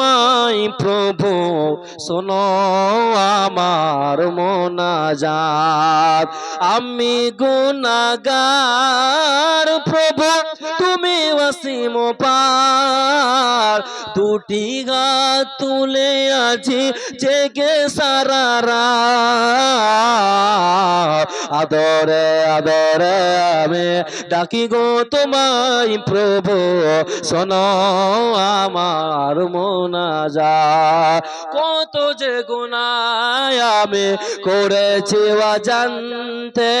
তোমায় প্রভু, শোনো আমার মোনাজাত। আমি গুনাগার প্রভু, তুমি অসীম পার। দুটি গা তুলে আছি, জেগে সারারা আদরে আদরে আমি ডাকি গো তোমায় প্রভু, শোনো আমার মোনা যা কত যে গুনায় আমি করেছি জানতে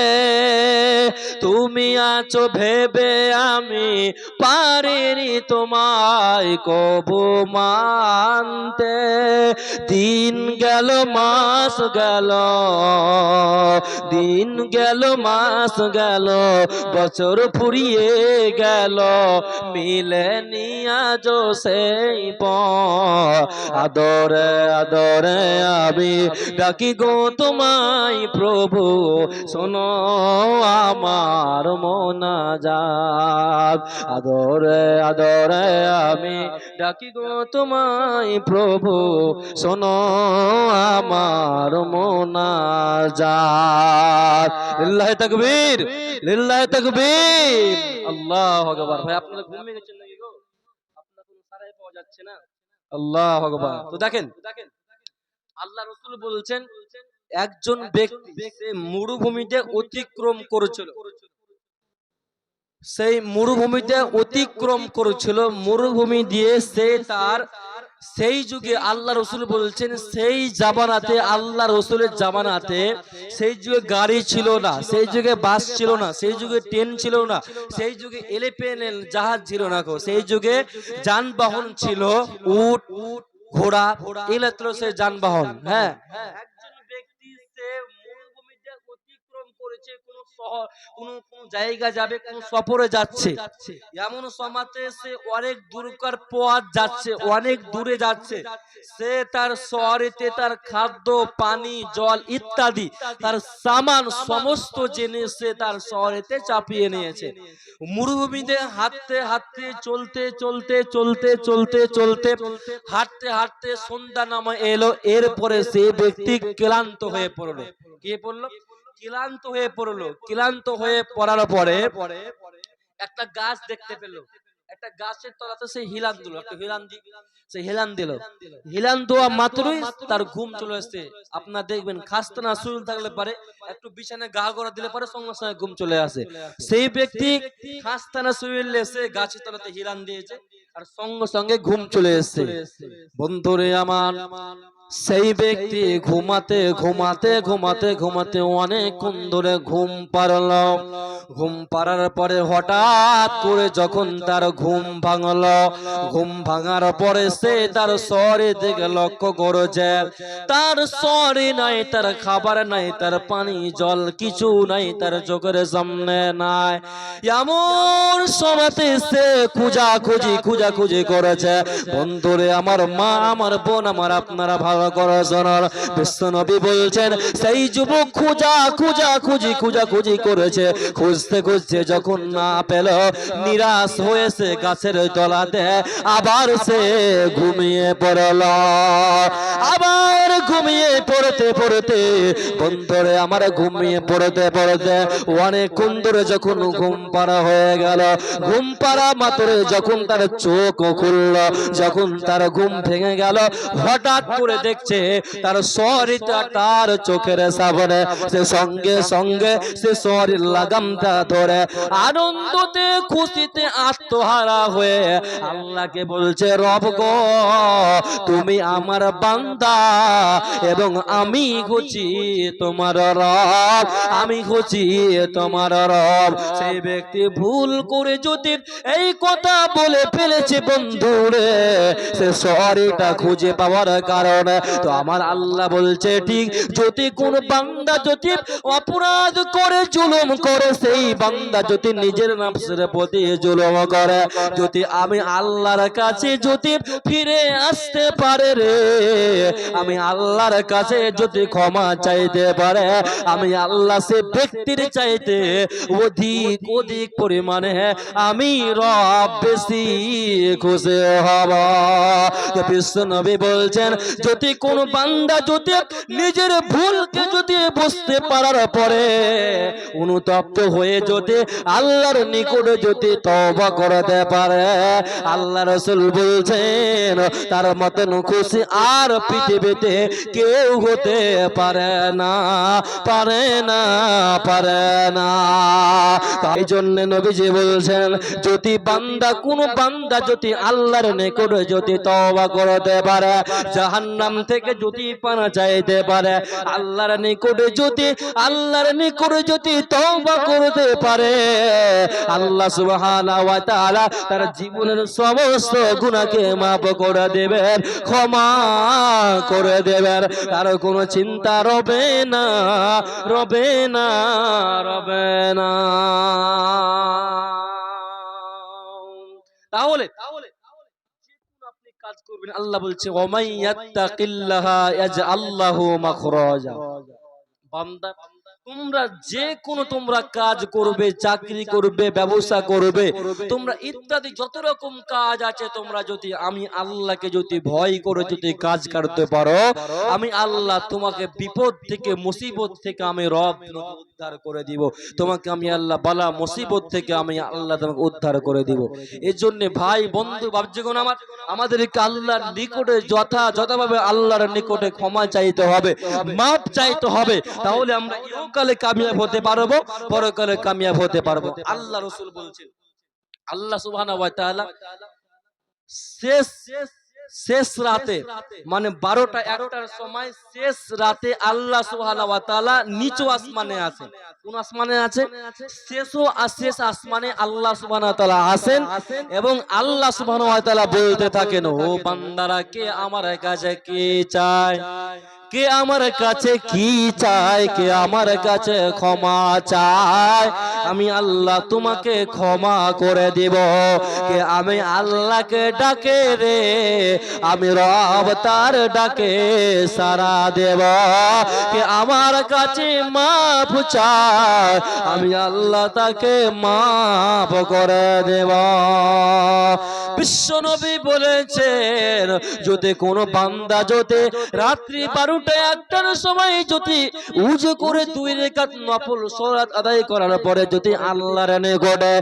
তুমি আছো ভেবে আমি পারিনি তোমায় কবু মানতে। দিন গেল, মাস গেল, দিন গেল, মাস গেল, বছর ফুরিয়ে গেল, মিলে নিয়াজ সেই আদরে আদরে আমি ডাকি গো তোমায় প্রভু, শোনো আমার মোনা যাক আদরে আদরে আমি ডাকি গো তোমায় প্রভু, শোনো আমার মোনা যাক লিল্লাহি তাকবীর লিল্লাহি তাকবীর। আল্লাহু আকবার। ভাই আপনারা ঘুমিয়ে গেছেন নাকি গো? আপনার কোনো সারাই পাওয়া যাচ্ছে না। আল্লাহু আকবার। তো দেখেন আল্লাহ রসুল বলছেন একজন ব্যক্তি সে মরুভূমিতে অতিক্রম করেছিল। সেই মরুভূমিতে অতিক্রম করেছিল মরুভূমি দিয়ে সে তার সেই যুগে আল্লাহ রসুল বলছেন, সেই জামানাতে আল্লাহ রসুলের জামানাতে সেই যুগে গাড়ি ছিল না, সেই যুগে বাস ছিল না, সেই যুগে ট্রেন ছিল না, সেই যুগে এলিপেন জাহাজ ছিল না সেই যুগে যানবাহন ছিল উট, ঘোড়া, এগুলো ছিল সেই যানবাহন হ্যাঁ। শহর, কোন কোন জায়গা যাবে, কোন সফরে যাচ্ছে। এমন সমাতে সে অনেক দূরকার পথ যাচ্ছে, অনেক দূরে যাচ্ছে। সে তার শহরেতে তার খাদ্য, পানি, জল ইত্যাদি, তার সামান সমস্ত সে তার শহরেতে চাপিয়ে নিয়েছে। মরুভূমিতে হাঁটতে হাঁটতে, চলতে চলতে চলতে চলতে চলতে, হাঁটতে হাঁটতে সন্ধ্যা নামা এলো, এরপরে সে ব্যক্তি ক্লান্ত হয়ে পড়ল। কে পড়ল? ক্লান্ত হয়ে পড়ল। ক্লান্ত হয়ে পড়ার পরে একটা গাছ দেখতে পেল। একটা গাছের তলাতে সে হিলান দিল, একটা হিলান সে হিলান দিল। হিলান দেওয়া মাত্রই তার ঘুম চলে আসছে আপনার দেখবেন না থাকলে পারে, একটু বিছানায় গা গড়া দিলে পারে, সঙ্গে সঙ্গে ঘুম চলে আসে। সেই ব্যক্তি খাস্তা না শুয়ে গাছের তলাতে হিলান দিয়েছে, আর সঙ্গে সঙ্গে ঘুম চলে এসছে। বন্ধুরে আমার সেই ব্যক্তি ঘুমাতে ঘুমাতে ঘুমাতে ঘুমাতে অনেকক্ষণ ধরে ঘুম পারল ঘুম পারার পরে হঠাৎ করে যখন তার ঘুম ভাঙল, ঘুম ভাঙার পরে সে তার শহরে দিকে লক্ষ্য করেছে। তার শহরে নাই, তার খাবার নাই, তার পানি, জল কিছু নাই, তার চোখের সামনে নাই। এমন সময়তে সে খুঁজা খুঁজি খুঁজা খুঁজি করেছে। বন্ধুরে, আমার মা, আমার বোন, আমার আপনারা ভালো করে শোনার বিশ্বনবী বলছেন, সেই যুবক খুঁজা খুঁজা খুঁজি খুঁজা খুঁজি করেছে। খুঁজতে খুঁজতে যখন না পেল, নিরাশ হয়েছে গাছের তলাতে। আবার সে ঘুমিয়ে পড়ল। আবার ঘুমিয়ে পড়তে পড়তে, বন্ধুরে আমার ঘুমিয়ে পড়তে পড়তে অনেকক্ষণ ধরে যখন ঘুম পাড়া হয়ে গেল, ঘুম পাড়া মাত্র যখন তার চোখ খুলল, যখন তার ঘুম ভেঙে গেল, হঠাৎ করে দেখছে, তার শরীরটা তার চোখের সামনে? সে সঙ্গে সঙ্গে সে শরীর লাগামটা ধরে, আনন্দতে খুশিতে আত্মহারা হয়ে আল্লাহকে বলছে, রব গো, তুমি আমার বান্দা এবং আমি খুঁজি তোমার রব, আমি খুঁজি তোমার রব। সেই ব্যক্তি ভুল করে যদি এই কথা বলে ফেলেছে বন্ধুরে, সে শরীরটা খুঁজে পাওয়ার কারণে তো আমার আল্লাহ বলছে, ঠিক, যদি কোন বান্দা যদি অপরাধ করে, জুলুম করে, সেই বান্দা যদি নিজের নাফসের প্রতি জুলুম করে, যদি আমি আল্লাহর কাছে যদি ফিরে আসতে পারে রে, আমি আল্লাহর কাছে যদি ক্ষমা চাইতে পারে, আমি আল্লাহ সে ব্যক্তির চাইতে অধিক অধিক পরিমাণে আমি রব বেশি খুশি হব। বিশ্ব নবী বলছেন, যদি কোন বান্দা যদি নিজের ভুলকে যদি বুঝতে পারার পরে অনুতপ্ত হয়ে যদি আল্লাহর নিকটে যদি তবা করতে পারে, আল্লাহ রসুল বলছেন, তার মতন খুশি আর পৃথিবীতে কেউ হতে পারে না পারে না পারে না। তাই জন্য নবীজি বলছেন, যদি বান্দা, কোন বান্দা যদি আল্লাহর নিকটে যদি তওবা করতে পারে, জাহান্নাম থেকে যদি পানা চাইতে পারে, আল্লাহর নিকটে যদি, আল্লাহর নিকটে যদি তওবা করতে পারে, আল্লাহ সুবহানাহু ওয়া তাআলা তার জীবনের সমস্ত গুনাহকে মাফ করে দেবেন, ক্ষমা করে দেবেন। তার কোনো চিন্তা রবে না রবে না রবে না। তাহলে করবেন আল্লাহ বলছে ওমাইয়াত্তাকিল্লাহা ইয়াজআল্লাহু মাখরাজা। বান্দা তোমরা যে কোনো তোমরা কাজ করবে, চাকরি করবে, ব্যবসা করবে, তোমরা ইত্যাদি যত রকম কাজ আছে, তোমরা যদি আমি আল্লাহকে যদি ভয় করে যদি কাজ করতে পারো, আমি আল্লাহ তোমাকে বিপদ থেকে, মুসিবত থেকে আমি রব উদ্ধার করে দিব। তোমাকে আমি আল্লাহ বালা মুসিবত থেকে আমি আল্লাহ তোমাকে উদ্ধার করে দিব। এর জন্য ভাই, বন্ধু ভাবছিগুন আমার, আমাদেরকে আল্লাহর নিকটে যথা যথাভাবে আল্লাহর নিকটে ক্ষমা চাইতে হবে, মাপ চাইতে হবে। তাহলে আমরা ইহকালে কামিয়াব হতে পারব পরকালে কামিয়াব হতে পারব। আল্লাহ রসুল বলছেন আল্লাহ তাআলা শেষ শেষ রাতে মানে বারোটা একটার সময় শেষ রাতে আল্লাহ সুবহানাহু নিচু আসমানে আছে। কোন আসমানে আছে? শেষ ও শেষ আসমানে আল্লাহ তাআলা আছেন এবং আল্লাহ ওয়া বলতে থাকেন ও বান্দারা কে আমার কাছে কি চায় কে আমার কাছে কি চায়? কে আমার কাছে ক্ষমা চায়? আমি আল্লাহ তোমাকে ক্ষমা করে দিব। কে আমি আল্লাহকে ডাকে রে? আমি রব তার ডাকে সারা দেব। কে আমার কাছে মাফ চায়? আমি আল্লাহ তাকে মাফ করে দেব। বিশ্বনবী বলেছেন, যদি কোনো বান্দা যদি রাত্রি বারোটা একটার সময় যদি উজু করে দুই রেখাত নফল সরাত আদায় করার পরে যদি আল্লাহর নিকটে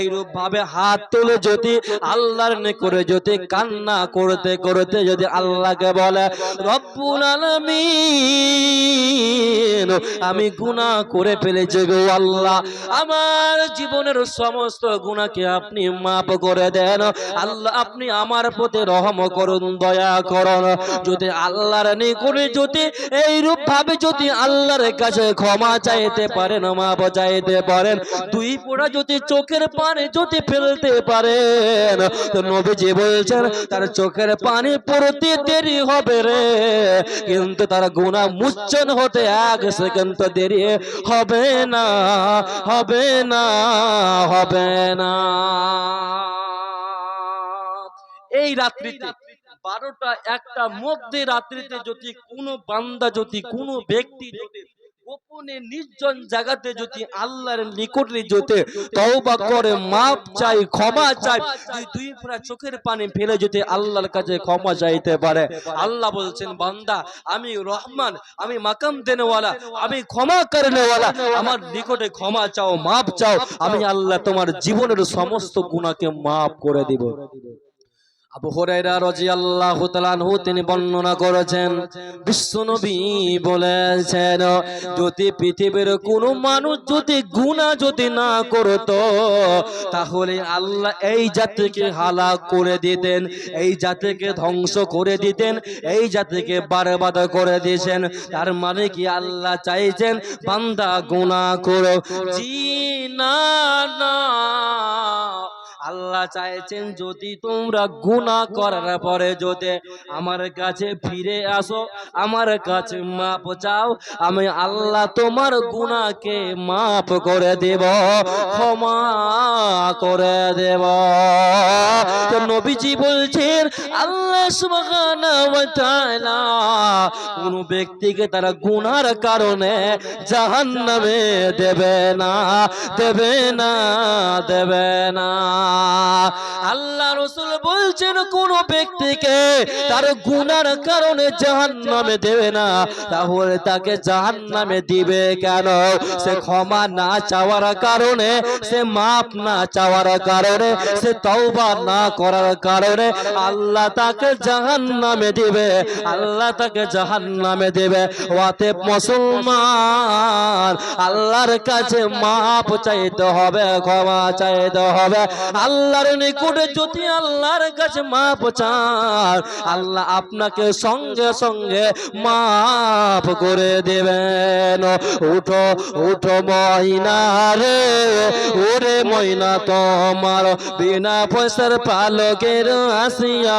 এইরূপ ভাবে হাত তুলে যদি আল্লাহর নিকটে যদি কান্না করতে করতে যদি আল্লাহকে বলে, রব্বুল আমি গুনাহ করে ফেলেছি গো আল্লাহ। আমার জীবনের সমস্ত গুণাকে আপনি মাফ করে দেন। আল্লাহ, আপনি আমার প্রতি রহম করুন, দয়া করুন। যদি আল্লাহর নিকটে যদি এইরূপ ভাবে যদি আল্লাহর কাছে ক্ষমা চাইতে পারেন মাপ চাইতে পারেন, দুই পোড়া যদি চোখের পানি যদি ফেলতে পারেন, তো নবীজি বলছেন, তার চোখের পানি পড়তে দেরি হবে রে। কিন্তু তার গুণা মুচ্ছন হতে এক সেকেন্ড তো দেরি হবে না হবে না হবে না। এই রাত্রিতে বারোটা একটা মধ্যে রাত্রিতে যদি কোনো বান্দা, যদি কোনো ব্যক্তি যদি গোপনে নির্জন জায়গাতে যদি আল্লাহর নিকটে যেতে তওবা করে, মাপ চাই ক্ষমা চাই দুই ফোঁটা চোখের পানি ফেলে যদি আল্লাহর কাছে ক্ষমা চাইতে পারে। আল্লাহ বলছেন, বান্দা, আমি রহমান, আমি মাকাম দেনেওয়ালা, আমি ক্ষমা করেনেওয়ালা, আমার নিকটে ক্ষমা চাও, মাপ চাও, আমি আল্লাহ তোমার জীবনের সমস্ত গুণাকে মাফ করে দিব। আবু হুরায়রা রাদিয়াল্লাহু তিনি বর্ণনা করেছেন, বিশ্বনবী বলেছেন, যদি পৃথিবীর কোন মানুষ যদি গুনাহ যদি না করত, তাহলে আল্লাহ এই জাতিকে হালাক করে দিতেন, এই জাতিকে ধ্বংস করে দিতেন, এই জাতিকে বারবাদ করে দিয়েছেন। তার মানে কি আল্লাহ চাইছেন, বান্দা গুনাহ করো জি না আল্লাহ চাইছেন যদি তোমরা গুনাহ করার পরে যদি আমার কাছে ফিরে আসো আমার কাছে মাপ চাও আমি আল্লাহ তোমার গুণাকে মাপ করে দেব ক্ষমা করে দেব। তো নবীজি বলছেন আল্লাহ কোন ব্যক্তিকে তারা গুনার কারণে জাহান্নামে দেবে না দেবে না দেবে না। আল্লাহ রসুল বলছেন, কোন ব্যক্তিকে তার গুনার কারণে জাহান্নামে দেবে না। তাহলে তাকে জাহান্নামে দিবে কেন? সে ক্ষমা না চাওয়ার কারণে, সে মাপ না চাওয়ার কারণে, সে তওবা না করার কারণে আল্লাহ তাকে জাহান নামে দিবে। আল্লাহ তাকে জাহান্নামে দেবে। ওয়াতে মুসলমান, আল্লাহর কাছে মাপ চাইতে হবে, ক্ষমা চাইতে হবে। আল্লাহর নিকটে যদি আল্লাহর কাছে মাপ চান, আল্লাহ আপনাকে সঙ্গে সঙ্গে মাপ করে দেবেন। উঠো উঠো ময়না রে ওরে ময়না তোমার, বিনা পয়সার পালকের আসিয়া